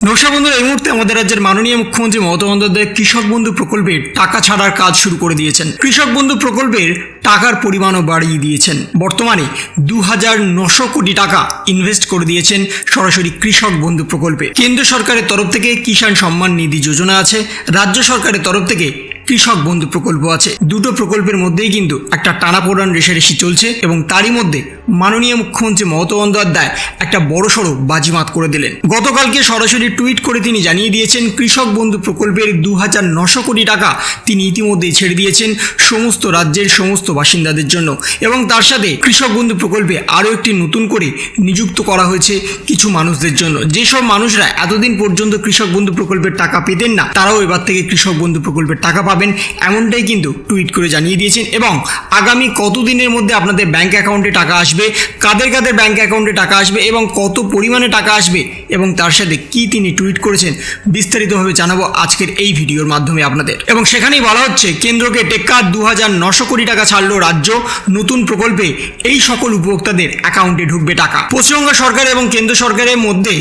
নমস্কার বন্ধুরা, এই মুহূর্তে আমাদের রাজ্যের মাননীয় মুখ্যমন্ত্রী মমতা বন্দ্যোপাধ্যায় কৃষক বন্ধু প্রকল্পে টাকা ছাড়ার কাজ শুরু করে দিয়েছেন। কৃষক বন্ধু প্রকল্পের টাকার পরিমাণও বাড়িয়ে দিয়েছেন। বর্তমানে দু হাজার নশো কোটি টাকা ইনভেস্ট করে দিয়েছেন সরাসরি কৃষক বন্ধু প্রকল্পে। কেন্দ্র সরকারের তরফ থেকে কিষাণ সম্মান নিধি যোজনা আছে। রাজ্য সরকারের তরফ থেকে কৃষক বন্ধু প্রকল্প আছে। দুটো প্রকল্পের মধ্যেই কিন্তু একটা টানাপোড়ান রেশারেশি চলছে এবং তারই মধ্যে মাননীয় মুখ্যমন্ত্রী মমতা বন্দ্যোপাধ্যায় একটা বড়সড় বাজিমাত করে দিলেন। গতকালকে সরাসরি টুইট করে তিনি জানিয়ে দিয়েছেন, কৃষক বন্ধু প্রকল্পের দু হাজার নশো কোটি টাকা তিনি ইতিমধ্যেই ছেড়ে দিয়েছেন সমস্ত রাজ্যের সমস্ত বাসিন্দাদের জন্য এবং তার সাথে কৃষক বন্ধু প্রকল্পে আরও একটি নতুন করে নিযুক্ত করা হয়েছে কিছু মানুষদের জন্য। যেসব মানুষরা এতদিন পর্যন্ত কৃষক বন্ধু প্রকল্পের টাকা পেতেন না, তারাও এবার থেকে কৃষক বন্ধু প্রকল্পের টাকা পাবেন এমনটাই কিন্তু টুইট করে জানিয়ে দিয়েছেন এবং আগামী কতদিনের মধ্যে আপনাদের ব্যাংক অ্যাকাউন্টে টাকা আসবে, কাদের কাদের ব্যাংক অ্যাকাউন্টে টাকা আসবে এবং কত পরিমাণে টাকা আসবে এবং তার সাথে কি তিনি টুইট করেছেন বিস্তারিতভাবে জানাব আজকের এই ভিডিওর মাধ্যমে আপনাদের। এবং সেখানেই বলা হচ্ছে, কেন্দ্রকে টেক্কা দু হাজার নশো কোটি টাকা ছাড়লো রাজ্য, নতুন প্রকল্পে এই সকল উপভোক্তাদের অ্যাকাউন্টে ঢুকবে টাকা। পশ্চিমবঙ্গ সরকার এবং কেন্দ্র সরকারের মধ্যে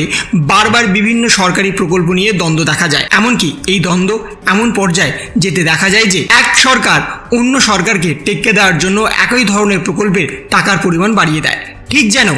বারবার বিভিন্ন সরকারি প্রকল্প নিয়ে দ্বন্দ্ব দেখা যায়। এমনকি এই দ্বন্দ্ব এমন পর্যায়ে যেতে দেখা যায় যে এক সরকার অন্য সরকারকে টেক্কে দেওয়ার জন্য একই ধরনের প্রকল্পের টাকার পরিমাণ বাড়িয়ে দেয়। ঠিক যেন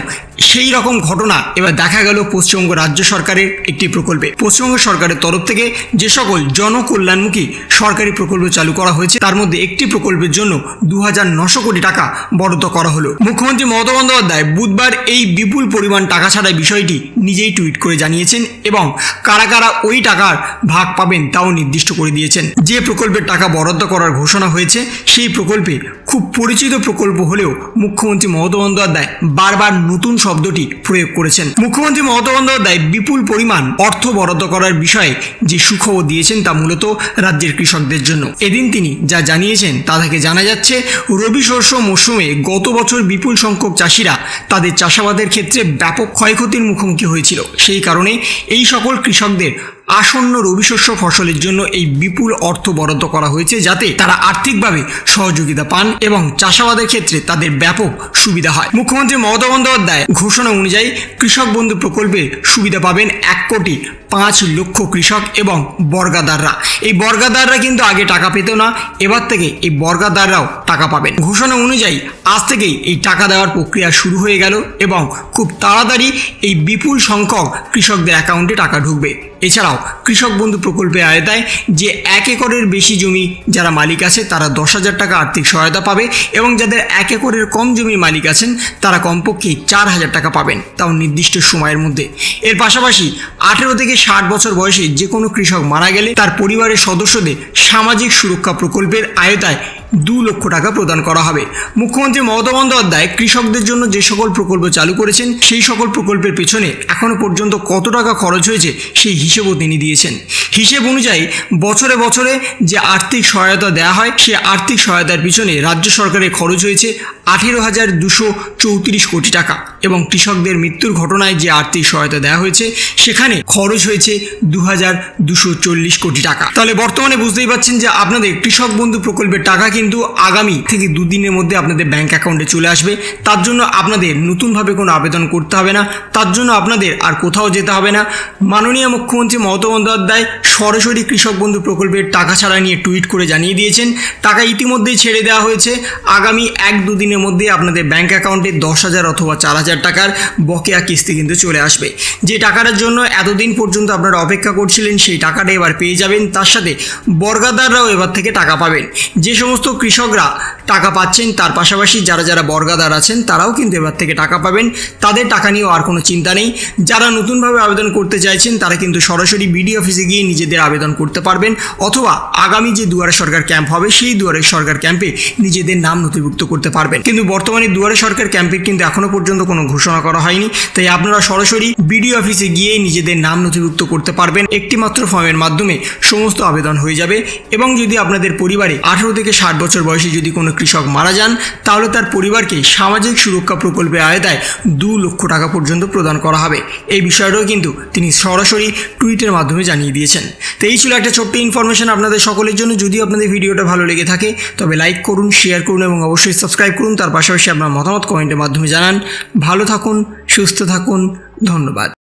সেই রকম ঘটনা এবার দেখা গেল পশ্চিমবঙ্গ রাজ্য সরকারের একটি প্রকল্পে। পশ্চিমবঙ্গ সরকারের তরফ থেকে যে সকল জনকল্যাণমুখী সরকারি প্রকল্প চালু করা হয়েছে, তার মধ্যে একটি প্রকল্পের জন্য দু হাজার নশো কোটি টাকা বরাদ্দ করা হলো। মুখ্যমন্ত্রী মমতা বন্দ্যোপাধ্যায় বুধবার এই বিপুল পরিমাণ টাকা ছাড়ার বিষয়টি নিজেই টুইট করে জানিয়েছেন এবং কারা কারা ওই টাকার ভাগ পাবেন তাও নির্দিষ্ট করে দিয়েছেন। যে প্রকল্পের টাকা বরাদ্দ করার ঘোষণা হয়েছে, সেই প্রকল্পে খুব পরিচিত প্রকল্প হলেও মুখ্যমন্ত্রী মমতা বন্দ্যোপাধ্যায় বারবার নতুন শব্দটি প্রয়োগ করেছেন। মুখ্যমন্ত্রী মমতা বন্দ্যোপাধ্যায় বিপুল পরিমাণ অর্থ বরাদ্দ করার বিষয়ে যে সুখবর দিয়েছেন তা মূলত রাজ্যের কৃষকদের জন্য। এদিন তিনি যা জানিয়েছেন তা থেকে জানা যাচ্ছে, রবি শস্য মৌসুমে গত বছর বিপুল সংখ্যক চাষিরা তাদের চাষাবাদের ক্ষেত্রে ব্যাপক ক্ষয়ক্ষতির মুখোমুখি হয়েছিল। সেই কারণে এই সকল কৃষকদের আসন্ন রবি শস্য ফসলের জন্য এই বিপুল অর্থ বরাদ্দ করা হয়েছে যাতে তারা আর্থিকভাবে সহযোগিতা পান এবং চাষাবাদের ক্ষেত্রে তাদের ব্যাপক সুবিধা হয়। মুখ্যমন্ত্রী মমতা বন্দ্যোপাধ্যায় ঘোষণা অনুযায়ী কৃষক বন্ধু প্রকল্পের সুবিধা পাবেন এক কোটি পাঁচ লক্ষ কৃষক এবং বর্গাদাররা। এই বর্গাদাররা কিন্তু আগে টাকা পেত না, এবার থেকে এই বর্গাদাররাও টাকা পাবেন। ঘোষণা অনুযায়ী আজ থেকেই এই টাকা দেওয়ার প্রক্রিয়া শুরু হয়ে গেল এবং খুব তাড়াতাড়ি এই বিপুল সংখ্যক কৃষকদের অ্যাকাউন্টে টাকা ঢুকবে। এছাড়াও কৃষক বন্ধু প্রকল্পের আয়তায় যে এক একরের বেশি জমি যারা মালিক আছে, তারা দশ হাজার টাকা আর্থিক সহায়তা পাবে এবং যাদের এক একরের কম জমির মালিক আছেন, তারা কমপক্ষে চার হাজার টাকা পাবেন। তাও নির্দিষ্ট সময়ের মধ্যে। এর পাশাপাশি আঠেরো থেকে ষাট বছর বয়সে যে কোনো কৃষক মারা গেলে তার পরিবারের সদস্যদের সামাজিক সুরক্ষা প্রকল্পের আয়তায় দু লক্ষ টাকা প্রদান করা হবে। মুখ্যমন্ত্রী মমতা বন্দ্যোপাধ্যায় কৃষকদের জন্য যে সকল প্রকল্প চালু করেছেন, সেই সকল প্রকল্পের পেছনে এখনও পর্যন্ত কত টাকা খরচ হয়েছে সেই হিসেবও তিনি দিয়েছেন। হিসেব অনুযায়ী বছরে বছরে যে আর্থিক সহায়তা দেওয়া হয়, সে আর্থিক সহায়তার পিছনে রাজ্য সরকারের খরচ হয়েছে আঠেরো হাজার দুশো চৌত্রিশ কোটি টাকা এবং কৃষকদের মৃত্যুর ঘটনায় যে আর্থিক সহায়তা দেওয়া হয়েছে, সেখানে খরচ হয়েছে দু হাজার দুশো চল্লিশ কোটি টাকা। তাহলে বর্তমানে বুঝতেই পারছেন যে আপনাদের কৃষক বন্ধু প্রকল্পের টাকা কিন্তু আগামী থেকে দুদিনের মধ্যে আপনাদের ব্যাংক অ্যাকাউন্টে চলে আসবে। তার জন্য আপনাদের নতুনভাবে কোনো আবেদন করতে হবে না। তার জন্য আপনাদের আর কোথাও যেতে হবে না। মাননীয় মুখ্যমন্ত্রী মমতা বন্দ্যোপাধ্যায় সরাসরি কৃষক বন্ধু প্রকল্পের টাকা ছাড়া নিয়ে টুইট করে জানিয়ে দিয়েছেন। টাকা ইতিমধ্যেই ছেড়ে দেওয়া হয়েছে। আগামী এক দুদিনের মধ্যে আপনাদের ব্যাংক অ্যাকাউন্টে দশ হাজার অথবা চার হাজার টাকার বকেয়া কিস্তি কিন্তু চলে আসবে। যে টাকাটার জন্য এতদিন পর্যন্ত আপনারা অপেক্ষা করছিলেন, সেই টাকাটা এবার পেয়ে যাবেন। তার সাথে বর্গাদাররাও এবার থেকে টাকা পাবেন। যে সমস্ত কৃষকরা টাকা পাচ্ছেন, তার পাশাপাশি যারা যারা বর্গাদার আছেন, তারাও কিন্তু এবার থেকে টাকা পাবেন। তাদের টাকা নিয়েও আর কোনো চিন্তা নেই। যারা নতুনভাবে আবেদন করতে চাইছেন, তারা কিন্তু সরাসরি বিডি অফিসে গিয়ে নিজেদের আবেদন করতে পারবেন। অথবা আগামী যে দুয়ারে সরকার ক্যাম্প হবে, সেই দুয়ারে সরকার ক্যাম্পে নিজেদের নাম নথিভুক্ত করতে পারবেন। কিন্তু বর্তমানে দুয়ারে সরকার ক্যাম্পের কিন্তু এখনও পর্যন্ত কোনো ঘোষণা করা হয়নি। তাই আপনারা সরাসরি বিডি অফিসে গিয়ে নিজেদের নাম নথিভুক্ত করতে পারবেন। একটি মাত্র ফর্মের মাধ্যমে সমস্ত আবেদন হয়ে যাবে। এবং যদি আপনাদের পরিবারে আঠারো থেকে ষাট বছর বয়সে যদি কোনো কৃষক মারা যান, তাহলে তার পরিবারকে সামাজিক সুরক্ষা প্রকল্পের আয়তায় দু লক্ষ টাকা পর্যন্ত প্রদান করা হবে। এই বিষয়টাও কিন্তু তিনি সরাসরি টুইটের মাধ্যমে জানিয়ে দিয়েছেন। তো এই ছিল একটা ছোট্ট ইনফরমেশন আপনাদের সকলের জন্য। যদি আপনাদের ভিডিওটা ভালো লেগে থাকে, তবে লাইক করুন শেয়ার করুন এবং অবশ্যই সাবস্ক্রাইব করুন। তার পাশাপাশি আপনার মতামত কমেন্টের মাধ্যমে জানান। ভালো থাকুন, সুস্থ থাকুন, ধন্যবাদ।